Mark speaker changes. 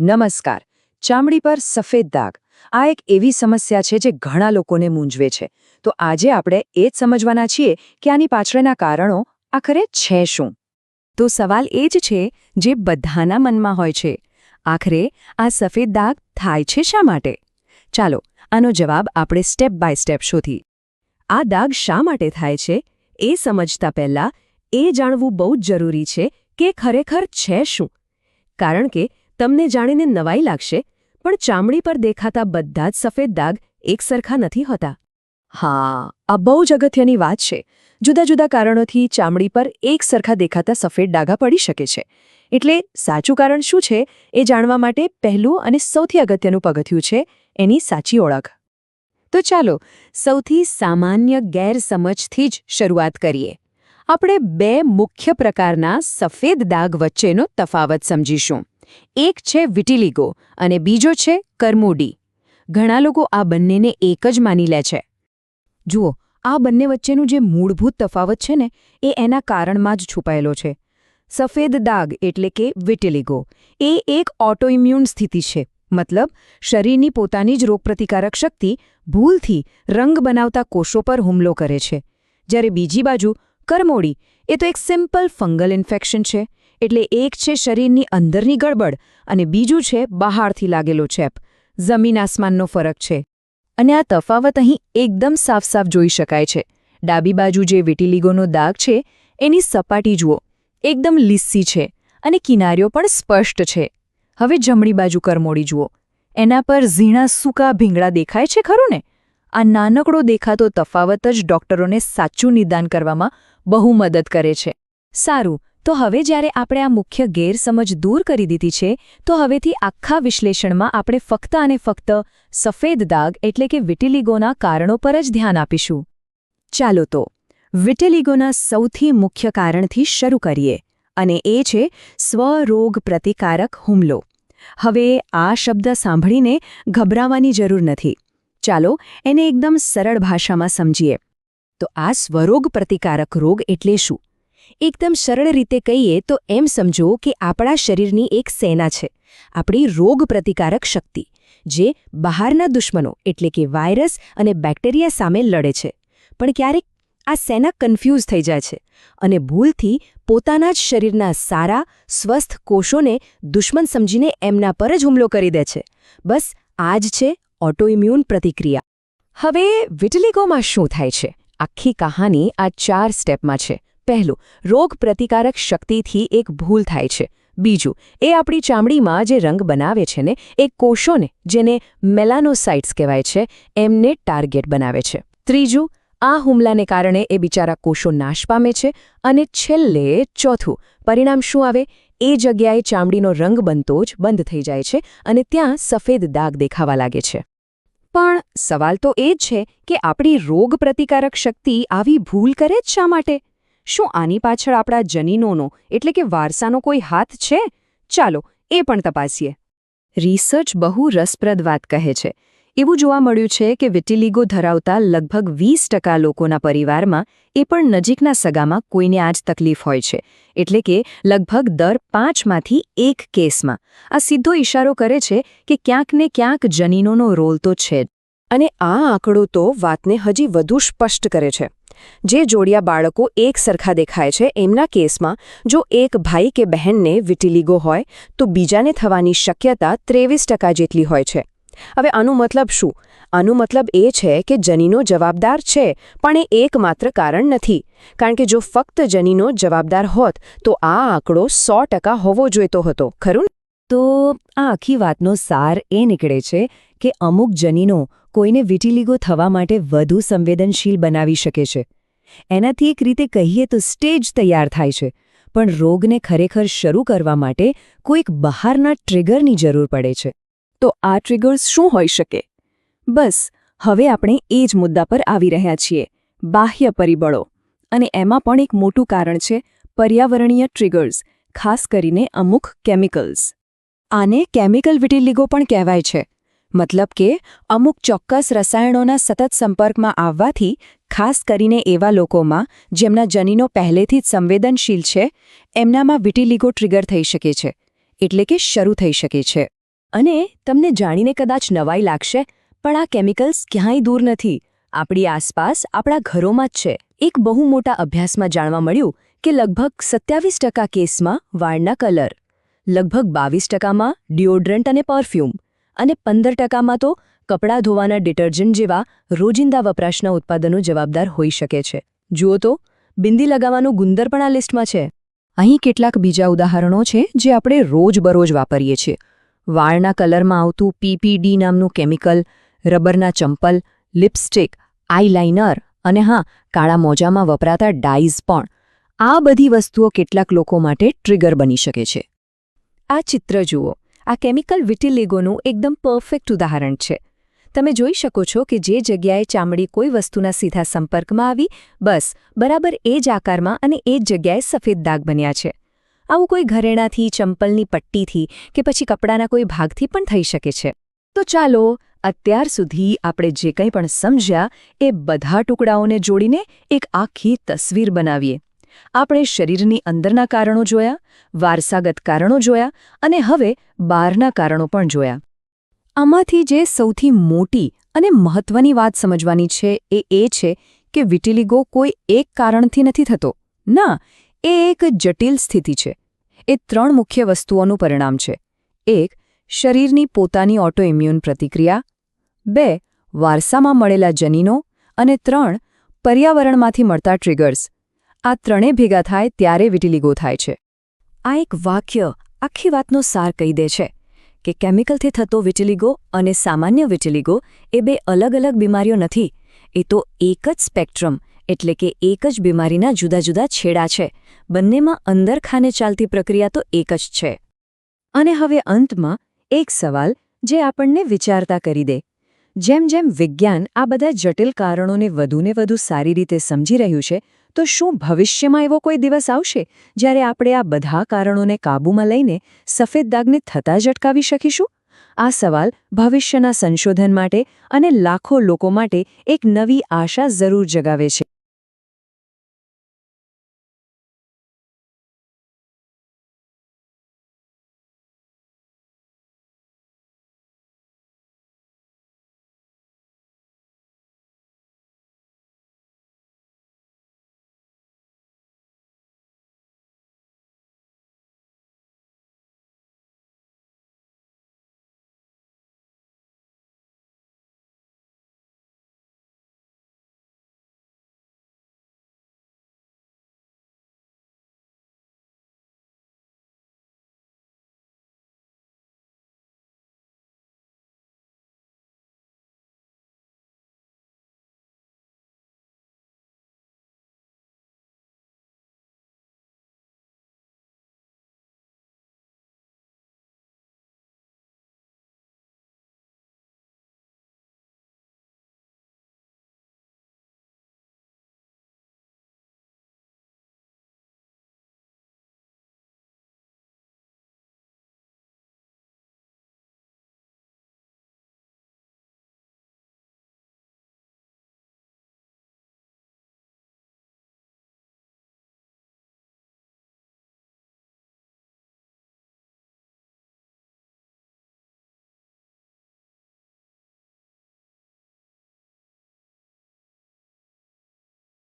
Speaker 1: નમસ્કાર. ચામડી પર સફેદ દાગ. આ એક એવી સમસ્યા છે જે ઘણા લોકોને મૂંઝવે છે. તો આજે આપણે એ જ સમજવાના છીએ કે આની પાછળના કારણો આખરે છે શું.
Speaker 2: તો સવાલ એ જ છે જે બધાના મનમાં હોય છે. આખરે આ સફેદ દાગ થાય છે શા માટે? ચાલો, આનો જવાબ આપણે સ્ટેપ બાય સ્ટેપ શોધી. આ દાગ શા માટે થાય છે? એ સમજતા પહેલા એ જાણવું બહુ જ જરૂરી છે કે ખરેખર છે શું. કારણ કે તમને જાણીને નવાઈ લાગશે, પણ ચામડી પર દેખાતા બધા જ સફેદ દાગ એકસરખા નથી હોતા.
Speaker 1: હા, આ બહુ જ અગત્યની વાત છે. જુદા જુદા કારણોથી ચામડી પર એક સરખા દેખાતા સફેદ ડાઘા પડી શકે છે. એટલે સાચું કારણ શું છે, એ જાણવા માટે પહેલું અને સૌથી અગત્યનું પગથિયું છે એની સાચી ઓળખ.
Speaker 2: તો ચાલો, સૌથી સામાન્ય ગેરસમજથી જ શરૂઆત કરીએ. આપણે બે મુખ્ય પ્રકારના સફેદ દાગ વચ્ચેનો તફાવત સમજીશું. એક છે વિટિલિગો અને બીજો છે કરમોડી. ઘણા લોકો આ બંનેને એક જ માની લે છે. જુઓ, આ બંને વચ્ચેનું જે મૂળભૂત તફાવત છે ને, એ એના કારણમાં જ છુપાયેલો છે. સફેદ દાગ એટલે કે વિટિલિગો. એ એક ઓટોઇમ્યુન સ્થિતિ છે, મતલબ શરીરની પોતાની જ રોગપ્રતિકારક શક્તિ ભૂલથી રંગ બનાવતા કોષો પર હુમલો કરે છે. જ્યારે બીજી બાજુ કરમોડી, એ તો એક સિમ્પલ ફંગલ ઇન્ફેક્શન છે. એટલે એક છે શરીરની અંદરની ગડબડ અને બીજું છે બહારથી લાગેલો ચેપ. જમીન આસમાનનો ફરક છે. અને આ તફાવત અહીં એકદમ સાફ સાફ જોઈ શકાય છે. ડાબી બાજુ જે વિટિલિગોનો દાગ છે, એની સપાટી જુઓ. એકદમ લીસ્સી છે અને કિનારીઓ પણ સ્પષ્ટ છે. હવે જમણી બાજુ કરમોડી જુઓ. એના પર ઝીણા સૂકા ભીંગડા દેખાય છે ખરું ને? આ નાનકડો દેખાતો તફાવત જ ડોક્ટરોને સાચું નિદાન કરવામાં બહુ મદદ કરે છે. સારું તો હવે જ્યારે આપણે આ મુખ્ય ગેરસમજ દૂર કરી દીધી છે, તો હવેથી આખા વિશ્લેષણમાં આપણે ફક્ત અને ફક્ત સફેદ દાગ એટલે કે વિટિલિગોના કારણો પર જ ધ્યાન આપીશું. ચાલો તો, વિટિલિગોના સૌથી મુખ્ય કારણથી શરૂ કરીએ અને એ છે સ્વરોગ પ્રતિકારક હુમલો. હવે આ શબ્દ સાંભળીને ગભરાવાની જરૂર નથી. ચાલો એને એકદમ સરળ ભાષામાં સમજીએ. તો આ સ્વરોગ પ્રતિકારક રોગ એટલે શું? એકદમ સરળ રીતે કહીએ તો એમ સમજો કે આપણા શરીરની એક સેના છે. આપણી રોગ પ્રતિકારક શક્તિ, જે બહારના દુશ્મનો, એટલે કે વાયરસ અને બેક્ટેરિયા સામે લડે છે. પણ ક્યારેક આ સેના કન્ફ્યુઝ થઈ જાય છે અને ભૂલથી પોતાના જ શરીરના સારા, સ્વસ્થ કોષોને દુશ્મન સમજીને એમના પર જ હુમલો કરી દે છે. બસ આ જ છે ઓટોઇમ્યુન પ્રતિક્રિયા. હવે વિટલિગોમાં શું થાય છે? આખી કહાની આ ચાર સ્ટેપમાં છે. પહેલું રોગ પ્રતિકારક શક્તિથી એક ભૂલ થાય છે. બીજું, એ આપણી ચામડીમાં જે રંગ બનાવે છે ને, એ કોષોને, જેને મેલાનોસાઇટ્સ કહેવાય છે, એમને ટાર્ગેટ બનાવે છે. ત્રીજું, આ હુમલાને કારણે એ બિચારા કોષો નાશ પામે છે. અને છેલ્લે, ચોથું, પરિણામ શું આવે? એ જગ્યાએ ચામડીનો રંગ બનતો જ બંધ થઈ જાય છે અને ત્યાં સફેદ દાગ દેખાવા લાગે છે. પણ સવાલ તો એ જ છે કે આપણી રોગ પ્રતિકારક શક્તિ આવી ભૂલ કરે જ શા માટે? શું આની પાછળ આપણા જનીનોનો, એટલે કે વારસાનો કોઈ હાથ છે? ચાલો, એ પણ તપાસીએ. રિસર્ચ બહુ રસપ્રદ વાત કહે છે. એવું જોવા મળ્યું છે કે વિટિલિગો ધરાવતા લગભગ વીસ ટકા લોકોના પરિવારમાં એ પણ નજીકના સગામાં કોઈને આ જ તકલીફ હોય છે. એટલે કે લગભગ દર પાંચમાંથી એક કેસમાં. આ સીધો ઇશારો કરે છે કે ક્યાંક ને ક્યાંક જનીનોનો રોલ તો છે જ. અને આ આંકડો તો વાતને હજી વધુ સ્પષ્ટ કરે છે. જે જોડિયા બાળકો એક સરખા દેખાય છે એમના કેસમાં, જો એક ભાઈ કે બહેનને વિટિલિગો હોય, તો બીજાને થવાની શક્યતા ત્રેવીસ જેટલી હોય છે. હવે આનું મતલબ શું? આનું મતલબ એ છે કે જનીનો જવાબદાર છે, પણ એ એકમાત્ર કારણ નથી. કારણ કે જો ફક્ત જનીનો જવાબદાર હોત, તો આ આંકડો સો હોવો જોઈતો હતો. ખરું તો આ આખી વાતનો સાર એ નીકળે છે કે અમુક જનીનો કોઈને વિટિલિગો થવા માટે વધુ સંવેદનશીલ બનાવી શકે છે. એનાથી એક રીતે કહીએ તો સ્ટેજ તૈયાર થાય છે, પણ રોગને ખરેખર શરૂ કરવા માટે કોઈક બહારના ટ્રિગરની જરૂર પડે છે. તો આ ટ્રિગર્સ શું હોઈ શકે? બસ, હવે આપણે એ જ મુદ્દા પર આવી રહ્યા છીએ, બાહ્ય પરિબળો. અને એમાં પણ એક મોટું કારણ છે પર્યાવરણીય ટ્રિગર્સ, ખાસ કરીને અમુક કેમિકલ્સ. આને કેમિકલ વિટિલિગો પણ કહેવાય છે. મતલબ કે, અમુક ચોક્કસ રસાયણોના સતત સંપર્કમાં આવવાથી, ખાસ કરીને એવા લોકોમાં, જેમના જનીનો પહેલેથી જ સંવેદનશીલ છે, એમનામાં વિટિલિગો ટ્રિગર થઈ શકે છે, એટલે કે શરૂ થઈ શકે છે.
Speaker 1: અને તમને જાણીને કદાચ નવાઈ લાગશે, પણ આ કેમિકલ્સ ક્યાંય દૂર નથી. આપણી આસપાસ, આપણા ઘરોમાં જ છે. એક બહુ મોટા અભ્યાસમાં જાણવા મળ્યું કે લગભગ સત્યાવીસ કેસમાં વાળના કલર. લગભગ બાવીસ ટકામાં ડિયોડ્રન્ટ અને પરફ્યુમ અને પંદર ટકામાં તો કપડાં ધોવાના ડિટર્જન્ટ જેવા રોજિંદા વપરાશના ઉત્પાદનો જવાબદાર હોઈ શકે છે. જુઓ તો, બિંદી લગાવવાનું ગુંદર પણ આ લિસ્ટમાં છે. અહીં કેટલાક બીજા ઉદાહરણો છે જે આપણે રોજબરોજ વાપરીએ છીએ. વાળના કલરમાં આવતું પીપીડી નામનું કેમિકલ, રબરના ચંપલ, લિપસ્ટિક, આઈલાઇનર અને હા, કાળા મોજામાં વપરાતા ડાઈઝ પણ. આ બધી વસ્તુઓ કેટલાક લોકો માટે ટ્રિગર બની શકે છે. આ ચિત્ર જુઓ. આ કેમિકલ વિટિલિગોનું એકદમ પરફેક્ટ ઉદાહરણ છે. તમે જોઈ શકો છો કે જે જગ્યાએ ચામડી કોઈ વસ્તુના સીધા સંપર્કમાં આવી, બસ, બરાબર એ જ આકારમાં અને એ જ જગ્યાએ સફેદ દાગ બન્યા છે. આવું કોઈ ઘરેણાથી, ચંપલની પટ્ટીથી કે પછી કપડાના કોઈ ભાગથી પણ થઈ શકે છે. તો ચાલો, અત્યાર સુધી આપણે જે કંઈ પણ સમજ્યા, એ બધા ટુકડાઓને જોડીને એક આખી તસવીર બનાવીએ. આપણે શરીરની અંદરના કારણો જોયા, વારસાગત કારણો જોયા અને હવે બહારના કારણો પણ જોયા. આમાંથી જે સૌથી મોટી અને મહત્વની વાત સમજવાની છે એ એ છે કે વિટિલિગો કોઈ એક કારણથી નથી થતો. ના, એ એક જટિલ સ્થિતિ છે. એ ત્રણ મુખ્ય વસ્તુઓનું પરિણામ છે. એક, શરીરની પોતાની ઓટોઇમ્યુન પ્રતિક્રિયા. બે, વારસામાં મળેલા જનીનો. અને ત્રણ, પર્યાવરણમાંથી મળતા ટ્રિગર્સ આ ત્રણે ભેગા થાય ત્યારે વિટિલિગો થાય છે. આ એક વાક્ય આખી વાતનો સાર કહી દે છે કે કેમિકલથી થતો વિટિલિગો અને સામાન્ય વિટિલિગો એ બે અલગ અલગ બીમારીઓ નથી, એ તો એક જ સ્પેક્ટ્રમ એટલે કે એક જ બીમારીના જુદા જુદા છેડા છે. બંનેમાં અંદર ખાને ચાલતી પ્રક્રિયા તો એક જ છે. અને હવે અંતમાં એક સવાલ જે આપણને વિચારતા કરી દે. જેમ જેમ વિજ્ઞાન આ બધા જટિલ કારણોને વધુને વધુ સારી રીતે સમજી રહ્યું છે, તો શું ભવિષ્યમાં એવો કોઈ દિવસ આવશે જ્યારે આપણે આ બધા કારણોને કાબૂમાં લઈને સફેદ દાગને થતાં જ અટકાવી શકીશું? આ સવાલ ભવિષ્યના સંશોધન માટે અને લાખો લોકો માટે એક નવી આશા જરૂર જગાવે છે.